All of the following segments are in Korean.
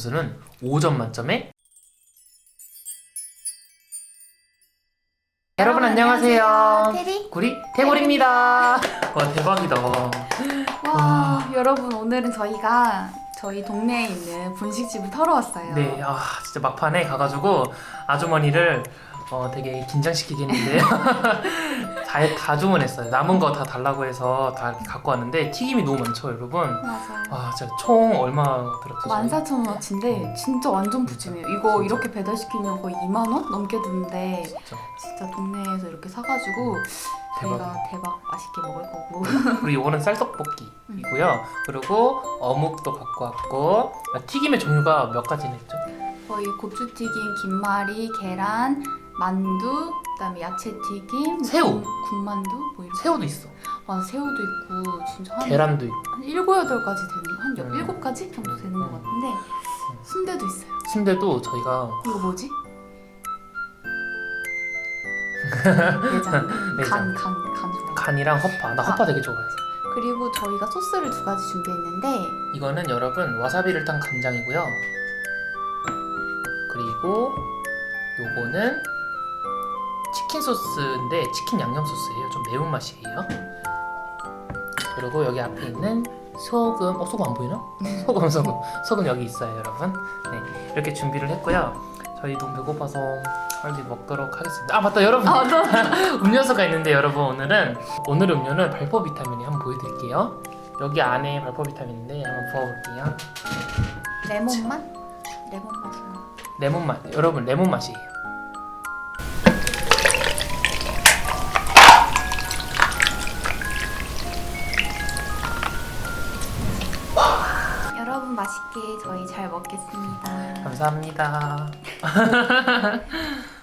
점수는 5점 만점에 여러분 안녕하세요. 테리. 구리 태골입니다. 와 대박이다. 와, 여러분 오늘은 저희가 저희 동네에 있는 분식집을 털어 왔어요. 네, 아 진짜 막판에 가가지고 아주머니를 어, 되게 긴장시키겠는데요. 다, 다 주문했어요. 남은 거 다 달라고 해서 다 갖고 왔는데 튀김이 너무 많죠, 여러분. 맞아. 와, 진짜 총 얼마 들었죠? 저희? 14,000원어치인데 진짜 완전 푸짐해요. 이거. 이렇게 배달시키면 거의 2만 원 넘게 드는데 진짜 진짜 동네에서 이렇게 사가지고 저희가 대박. 대박 맛있게 먹을 거고. 그리고 이거는 쌀떡볶이이고요. 그리고 어묵도 갖고 왔고 튀김의 종류가 몇 가지나 있죠? 거의 고추튀김, 김말이, 계란, 만두, 그다음에 야채 튀김, 새우. 군, 군만두, 뭐 이런. 새우도 있어. 맞아 새우도 있고 진짜 한 계란도 있고 한 일곱 여덟 가지 되는 한 여- 음. 일곱 가지 정도 되는 것 같은데 순대도 있어요. 순대도 저희가 이거 뭐지? 내장. 내장. 간, 간, 간 좋아. 간이랑 허파. 나 허파 되게 좋아해서. 그리고 저희가 소스를 두 가지 준비했는데 이거는 여러분 와사비를 딴 간장이고요. 그리고 요거는 치킨 소스인데 치킨 양념 소스예요. 좀 매운 맛이에요. 그리고 여기 앞에 있는 소금, 어 소금 안 보이나? 소금, 소금, 소금 여기 있어요, 여러분. 네, 이렇게 준비를 했고요. 저희 너무 배고파서 빨리 먹도록 하겠습니다. 아 맞다, 여러분. 아, 너 음료수가 있는데 여러분 오늘은 오늘 음료는 발포 비타민이 한번 보여드릴게요. 여기 안에 발포 비타민인데 한번 부어볼게요. 레몬 맛? 레몬 맛이요. 레몬 맛, 여러분 레몬 맛이에요. 여러분 맛있게 저희 잘 먹겠습니다. 감사합니다.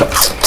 Thanks.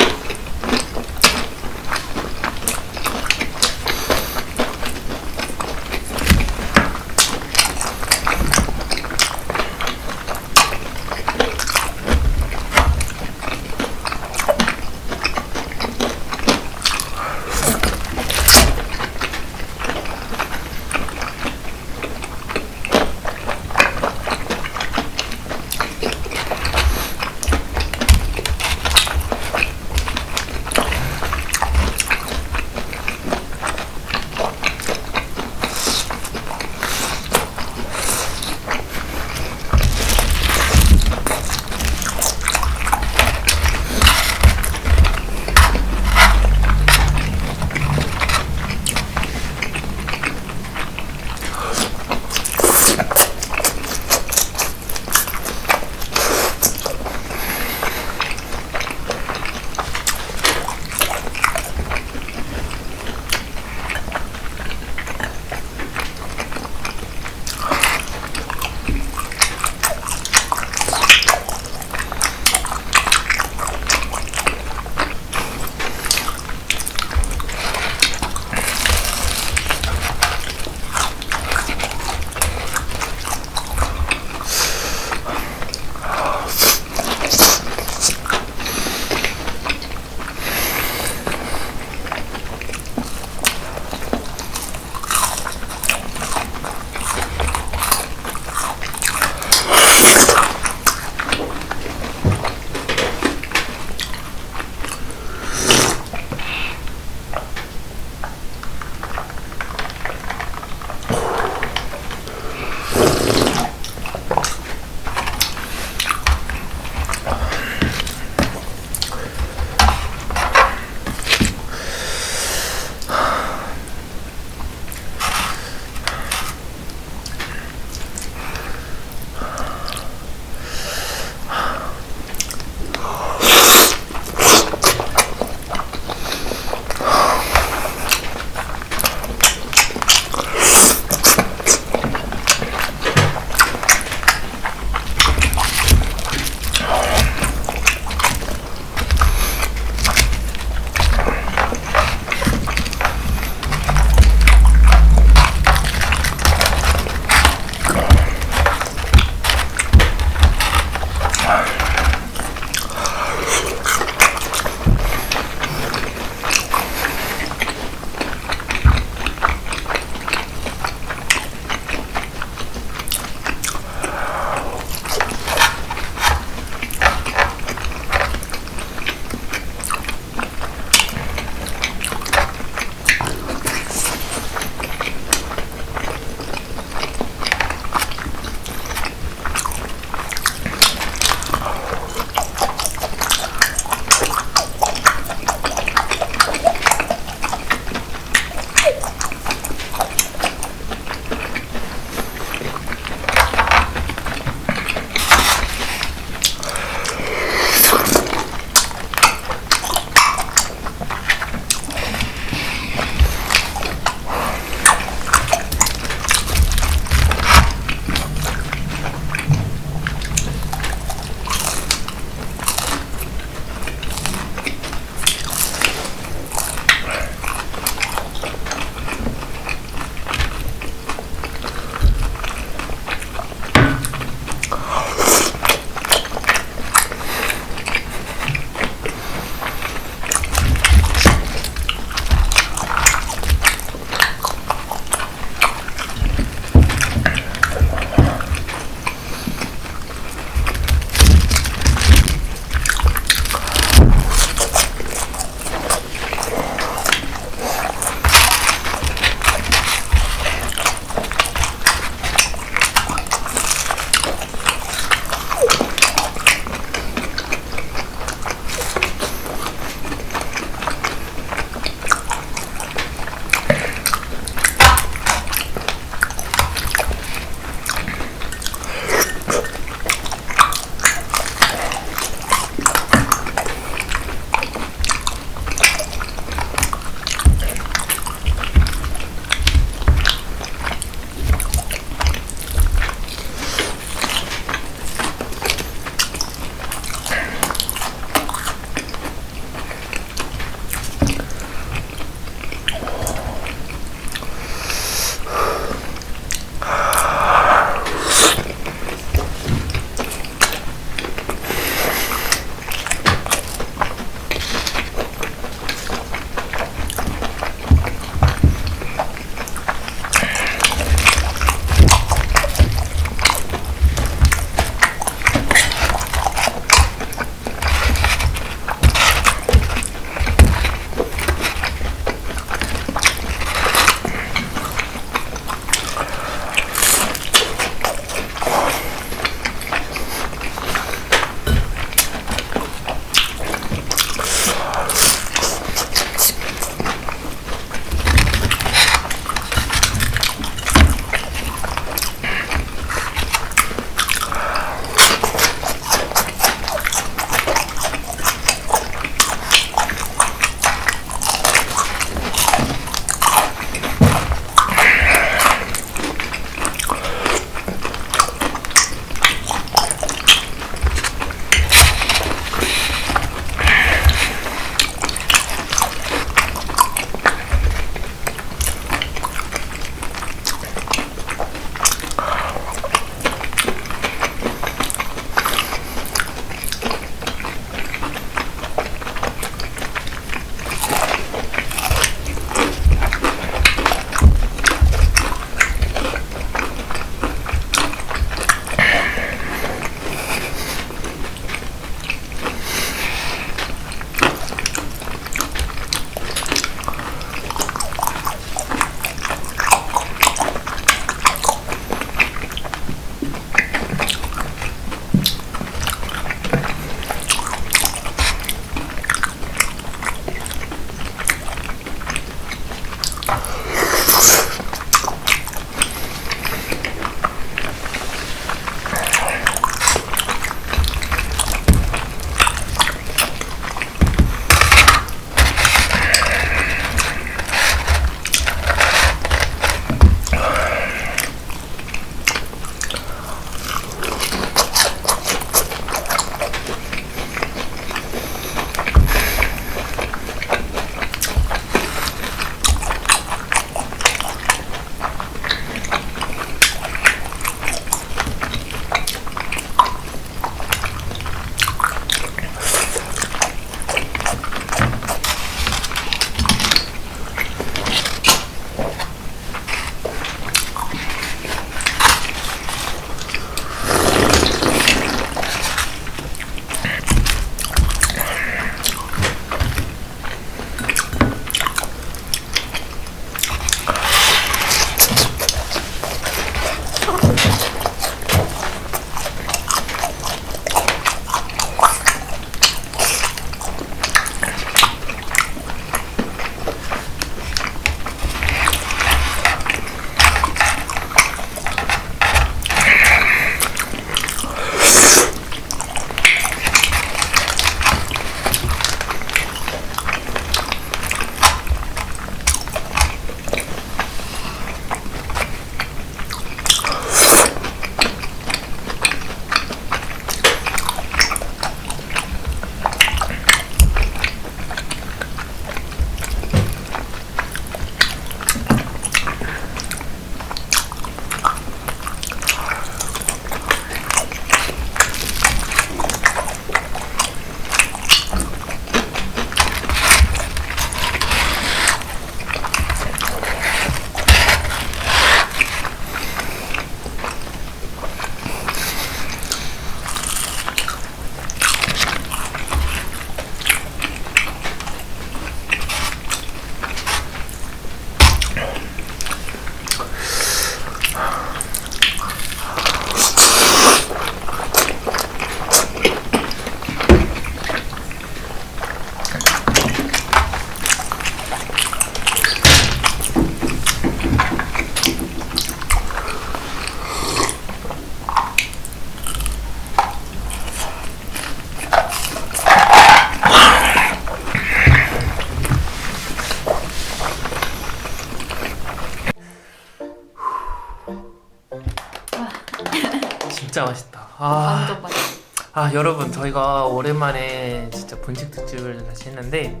진짜 맛있다. 아, 완전 맛있어. 아 여러분 저희가 오랜만에 진짜 분식 특집을 다시 했는데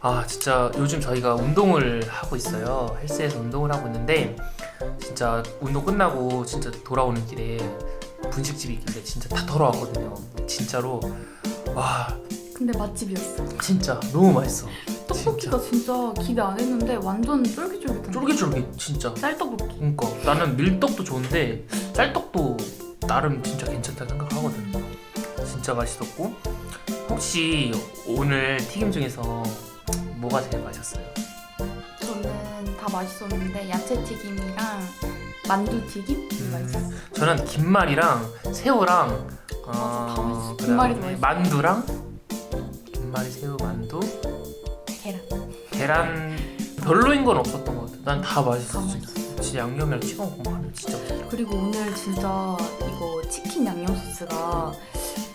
아 진짜 요즘 저희가 운동을 하고 있어요. 헬스에서 운동을 하고 있는데 진짜 운동 끝나고 진짜 돌아오는 길에 분식집이 있길래 진짜 다 돌아왔거든요. 진짜로 와 근데 맛집이었어. 진짜 너무 맛있어. 떡볶이가 진짜 기대 안 했는데 완전 쫄깃쫄깃한. 쫄깃쫄깃 진짜. 쌀떡볶이. 그러니까 나는 밀떡도 좋은데 쌀떡도 나름 진짜 괜찮다 생각하거든. 진짜 맛있었고 혹시 오늘 튀김 중에서 뭐가 제일 맛있었어요? 저는 다 맛있었는데 야채 튀김이랑 만두 튀김 음. 맛있었어. 저는 김말이랑 새우랑 어, 맞아, 다 맛있어. 그다음에 김말이도 맛있어. 만두랑 김말이 새우 만두 계란. 계란 별로인 건 없었던 것 같아. 난 다 맛있어 다 진짜. 양념이랑 찍어 먹으면 진짜 맛있어. 그리고 오늘 진짜 이거 치킨 양념 소스가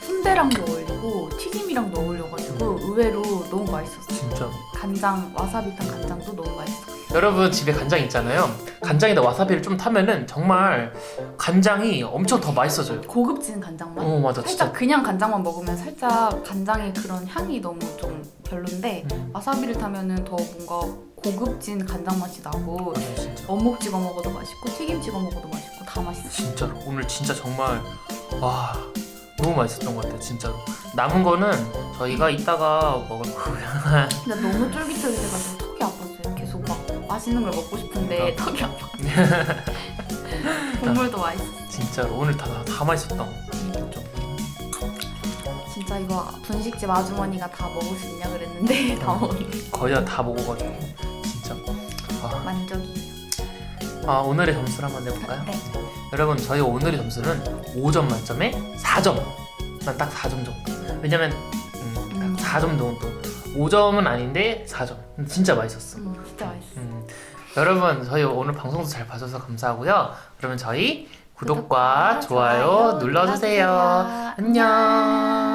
순대랑도 어울리고 튀김이랑도 어울려가지고 의외로 너무 맛있었어. 진짜. 간장 와사비탕 간장도 너무 맛있어. 여러분 집에 간장 있잖아요. 간장에다 와사비를 좀 타면은 정말 간장이 엄청 더 맛있어져요. 고급진 간장만. 어 맞아 살짝 진짜. 그냥 간장만 먹으면 살짝 간장의 그런 향이 너무 좀 별론데 음, 와사비를 타면은 더 뭔가 고급진 간장 맛이 나고 맞아 진짜. 어묵 찍어 먹어도 맛있고 튀김 찍어 먹어도 맛있고 다 맛있어. 진짜로 오늘 진짜 정말 와 너무 맛있었던 것 같아요 진짜로. 남은 거는 저희가 이따가 먹을 거고요. 근데 너무 쫄깃쫄깃해가지고 턱이 아팠어요. 계속 막 맛있는 걸 먹고 싶은데 턱이 아파. 국물도 맛있어. 진짜로 오늘 다 다 맛있었던 것 같아요. 좀. 진짜 이거 분식집 아주머니가 다 먹을 수 있냐 그랬는데 다 먹었네. 거의 다, 다 먹어가지고 진짜. 아, 만족이에요. 아 오늘의 점수를 한번 내볼까요? 네. 여러분 저희 오늘의 점수는 5점 만점에 4점. 난딱 4점 정도. 왜냐면 음, 음. 4점 정도. 5점은 아닌데 4점. 진짜 맛있었어. 음, 진짜 맛있어. 음, 여러분 저희 오늘 방송도 잘 봐주셔서 감사하고요. 그러면 저희 구독과 좋아요. 눌러주세요. 안녕.